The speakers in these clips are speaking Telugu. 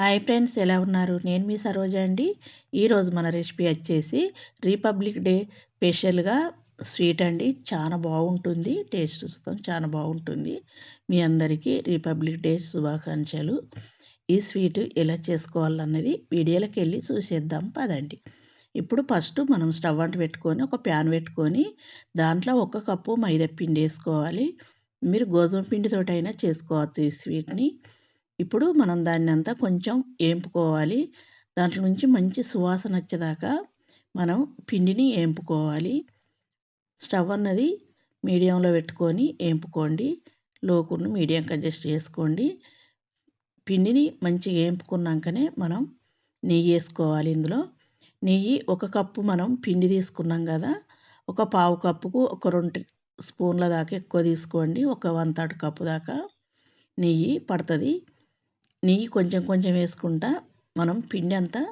హాయ్ ఫ్రెండ్స్ ఎలా ఉన్నారు? నేను మీ సరోజ అండి. ఈరోజు మన రెసిపీ వచ్చేసి రిపబ్లిక్ డే స్పెషల్గా స్వీట్ అండి. చాలా బాగుంటుంది. టేస్ట్ చూస్తాం. చాలా బాగుంటుంది. మీ అందరికీ రిపబ్లిక్ డే శుభాకాంక్షలు. ఈ స్వీట్ ఎలా చేసుకోవాలన్నది వీడియోలోకి వెళ్ళి చూసేద్దాం. పదండి. ఇప్పుడు ఫస్ట్ మనం స్టవ్ అంట పెట్టుకొని ఒక ప్యాన్ పెట్టుకొని దాంట్లో ఒక కప్పు మైదా పిండి వేసుకోవాలి మీరు గోధుమ పిండితోటైనా చేసుకోవచ్చు ఈ స్వీట్ని. ఇప్పుడు మనం దాన్ని అంతా కొంచెం వేంపుకోవాలి దాంట్లో నుంచి మంచి సువాసన వచ్చేదాకా మనం పిండిని వేంపుకోవాలి స్టవ్ అన్నది మీడియంలో పెట్టుకొని వేంపుకోండి లోకును మీడియంకి అడ్జస్ట్ చేసుకోండి. పిండిని మంచిగా వేంపుకున్నాకనే మనం నెయ్యి వేసుకోవాలి ఇందులో. నెయ్యి ఒక కప్పు మనం పిండి తీసుకున్నాం కదా ఒక పావు కప్పుకు ఒక రెండు స్పూన్ల దాకా ఎక్కువ తీసుకోండి. ఒక వన్ థర్డ్ కప్పు దాకా నెయ్యి పడుతుంది. నెయ్యి కొంచెం కొంచెం వేసుకుంటా మనం పిండి అంతా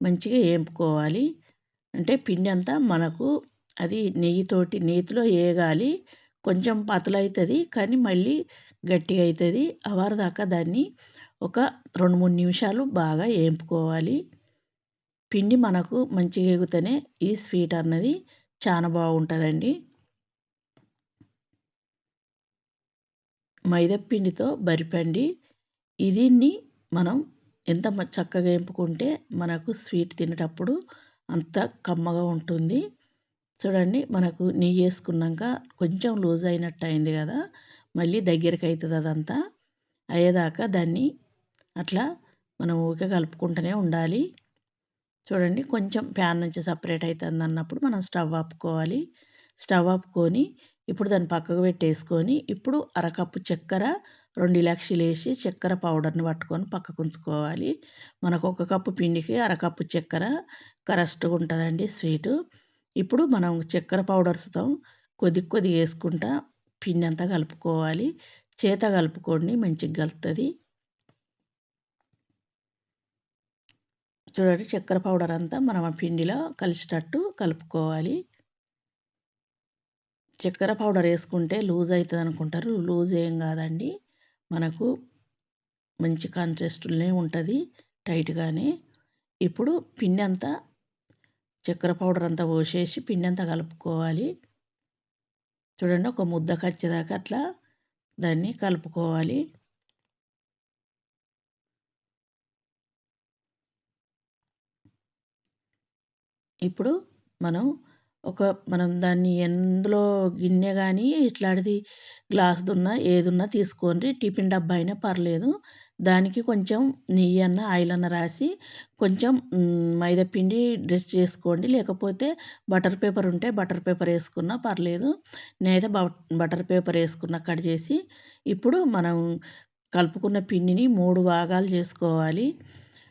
మంచిగా వేపుకోవాలి అంటే పిండి అంతా మనకు అది నెయ్యితోటి నేతిలో వేగాలి కొంచెం పతలవుతుంది కానీ మళ్ళీ గట్టిగా అవుతుంది అవారు దాకా దాన్ని ఒక రెండు మూడు నిమిషాలు బాగా వేపుకోవాలి పిండి మనకు మంచిగా ఎగుతూనే ఈ స్వీట్ అన్నది చాలా బాగుంటుందండి. మైదా పిండితో బరిపండి. దీన్ని మనం ఎంత చక్కగా ఎంపుకుంటే మనకు స్వీట్ తినేటప్పుడు అంత కమ్మగా ఉంటుంది. చూడండి మనకు నెయ్యి వేసుకున్నాక కొంచెం లూజ్ అయినట్టు అయింది కదా మళ్ళీ దగ్గరికి అవుతుంది అదంతా. అయ్యేదాకా దాన్ని అట్లా మనం ఊరికే కలుపుకుంటూనే ఉండాలి. చూడండి కొంచెం ప్యాన్ నుంచి సపరేట్ అవుతుంది అన్నప్పుడు మనం స్టవ్ ఆపుకోవాలి. స్టవ్ ఆపుకొని ఇప్పుడు దాన్ని పక్కకు పెట్టేసుకొని ఇప్పుడు అరకప్పు చక్కెర రెండు ఇలాక్షీలు వేసి చక్కెర పౌడర్ని పట్టుకొని పక్కకు ఉంచుకోవాలి. మనకు ఒక కప్పు పిండికి అరకప్పు చక్కెర కరస్ట్గా ఉంటుందండి స్వీటు. ఇప్పుడు మనం చక్కెర పౌడర్స్తో కొద్ది కొద్ది వేసుకుంటా పిండి అంతా కలుపుకోవాలి. చేత కలుపుకోండి మంచిగా కలుపుతుంది చూడండి చక్కెర పౌడర్ అంతా మనం ఆ పిండిలో కలిసేటట్టు కలుపుకోవాలి. చక్కెర పౌడర్ వేసుకుంటే లూజ్ అవుతుంది అనుకుంటారు లూజ్ ఏం కాదండి. మనకు మంచి కాన్సెస్ట్లోనే ఉంటుంది టైట్గానే. ఇప్పుడు పిండి అంతా చక్కెర పౌడర్ అంతా పోసేసి పిండి అంతా కలుపుకోవాలి. చూడండి ఒక ముద్ద కచ్చేదాకా అట్లా దాన్ని కలుపుకోవాలి. ఇప్పుడు మనం ఒక మనం దాన్ని ఎందులో గిన్నె కానీ ఇట్లాంటిది గ్లాసుదున్నా ఏదున్నా తీసుకోండి. టిఫిన్ డబ్బా అయినా పర్లేదు. దానికి కొంచెం నెయ్యి అన్న ఆయిల్ అన్న రాసి కొంచెం మైదా పిండి డ్రెస్ చేసుకోండి. లేకపోతే బటర్ పేపర్ ఉంటే బటర్ పేపర్ వేసుకున్నా పర్లేదు. నేనైతే బటర్ పేపర్ వేసుకున్న కట్ చేసి ఇప్పుడు మనం కలుపుకున్న పిండిని మూడు భాగాలు చేసుకోవాలి.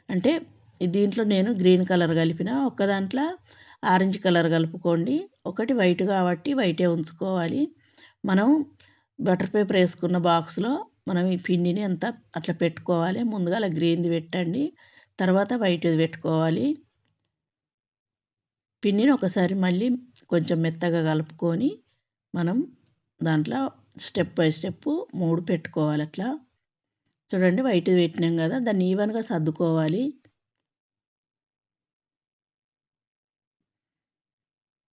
అంటే దీంట్లో నేను గ్రీన్ కలర్ కలిపిన. ఒక్క దాంట్లో ఆరెంజ్ కలర్ కలుపుకోండి. ఒకటి వైట్ కాబట్టి వైటే ఉంచుకోవాలి. మనం బటర్ పేపర్ వేసుకున్న బాక్స్లో మనం ఈ పిండిని అంతా అట్లా పెట్టుకోవాలి. ముందుగా అలా గ్రీన్ది పెట్టండి. తర్వాత వైట్ది పెట్టుకోవాలి. పిండిని ఒకసారి మళ్ళీ కొంచెం మెత్తగా కలుపుకొని మనం దాంట్లో స్టెప్ బై స్టెప్ మూడు పెట్టుకోవాలి అట్లా. చూడండి వైట్ పెట్టినాం కదా దాన్ని ఈవెన్గా సర్దుకోవాలి.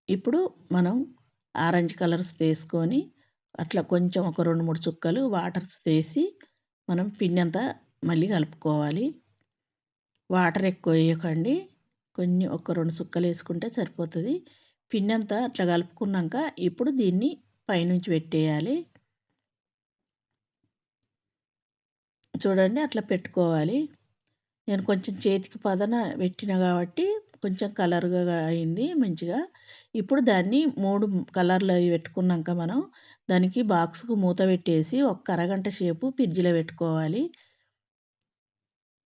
ఇప్పుడు మనం ఆరెంజ్ కలర్స్ తీసుకొని అట్లా కొంచెం ఒక రెండు మూడు చుక్కలు వాటర్స్ వేసి మనం పిండి అంతా మళ్ళీ కలుపుకోవాలి. వాటర్ ఎక్కువ వేయకండి. కొన్ని ఒక రెండు చుక్కలు వేసుకుంటే సరిపోతుంది. పిండి అంతా అట్లా కలుపుకున్నాక ఇప్పుడు దీన్ని పైనుంచి పెట్టేయాలి. చూడండి అట్లా పెట్టుకోవాలి. నేను కొంచెం చేతికి పదన పెట్టిన కాబట్టి కొంచెం కలర్గా అయింది మంచిగా. ఇప్పుడు దాన్ని మూడు కలర్లు అవి పెట్టుకున్నాక మనం దానికి బాక్స్కు మూత పెట్టేసి ఒక అరగంట సేపు ఫ్రిడ్జ్లో పెట్టుకోవాలి.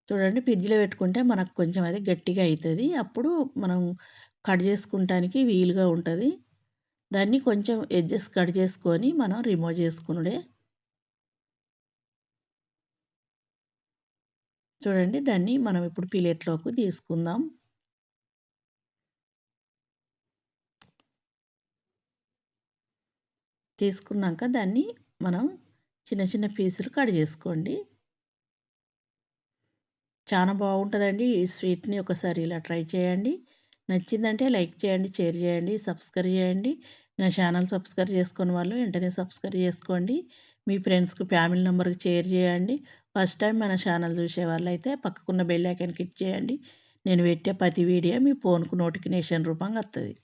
చూడండి ఫ్రిడ్జ్లో పెట్టుకుంటే మనకు కొంచెం అది గట్టిగా అవుతుంది అప్పుడు మనం కట్ చేసుకుంటానికి వీలుగా ఉంటుంది. దాన్ని కొంచెం ఎడ్జెస్ కట్ చేసుకొని మనం రిమూవ్ చేసుకునుడే చూడండి దాన్ని మనం ఇప్పుడు ప్లేట్లోకి తీసుకుందాం. తీసుకున్నాక దాన్ని మనం చిన్న చిన్న పీసులు కట్ చేసుకోండి. చాలా బాగుంటుందండి ఈ స్వీట్ని ఒకసారి ఇలా ట్రై చేయండి. నచ్చిందంటే లైక్ చేయండి షేర్ చేయండి సబ్స్క్రైబ్ చేయండి. నా ఛానల్ సబ్స్క్రైబ్ చేసుకుని వాళ్ళు వెంటనే సబ్స్క్రైబ్ చేసుకోండి. మీ ఫ్రెండ్స్కి ఫ్యామిలీ నెంబర్కి షేర్ చేయండి. ఫస్ట్ టైం మన ఛానల్ చూసే వాళ్ళైతే పక్కకున్న బెల్ ఐకాన్ క్లిక్ చేయండి. నేను పెట్టే ప్రతి వీడియో మీ ఫోన్కు నోటిఫికేషన్ రూపంగా వస్తుంది